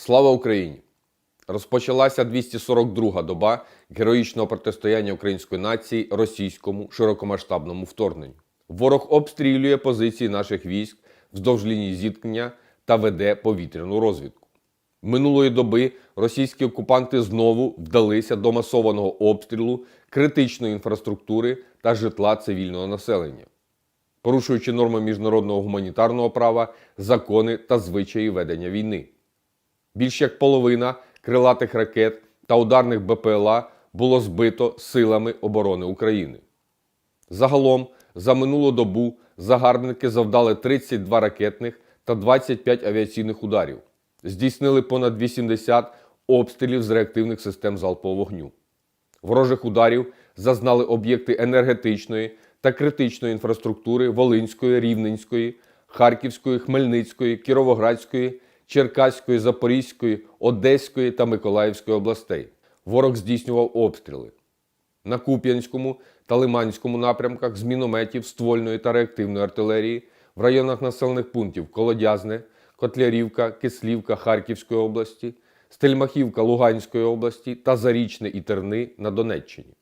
Слава Україні! Розпочалася 242-га доба героїчного протистояння української нації російському широкомасштабному вторгненню. Ворог обстрілює позиції наших військ вздовж лінії зіткнення та веде повітряну розвідку. Минулої доби російські окупанти знову вдалися до масованого обстрілу критичної інфраструктури та житла цивільного населення, порушуючи норми міжнародного гуманітарного права, закони та звичаї ведення війни. Більш як половина крилатих ракет та ударних БПЛА було збито силами оборони України. Загалом за минулу добу загарбники завдали 32 ракетних та 25 авіаційних ударів, здійснили понад 80 обстрілів з реактивних систем залпового вогню. Ворожих ударів зазнали об'єкти енергетичної та критичної інфраструктури Волинської, Рівненської, Харківської, Хмельницької, Кіровоградської, Черкаської, Запорізької, Одеської та Миколаївської областей. Ворог здійснював обстріли на Куп'янському та Лиманському напрямках з мінометів, ствольної та реактивної артилерії в районах населених пунктів Колодязне, Котлярівка, Кислівка Харківської області, Стельмахівка Луганської області та Зарічне і Терни на Донеччині.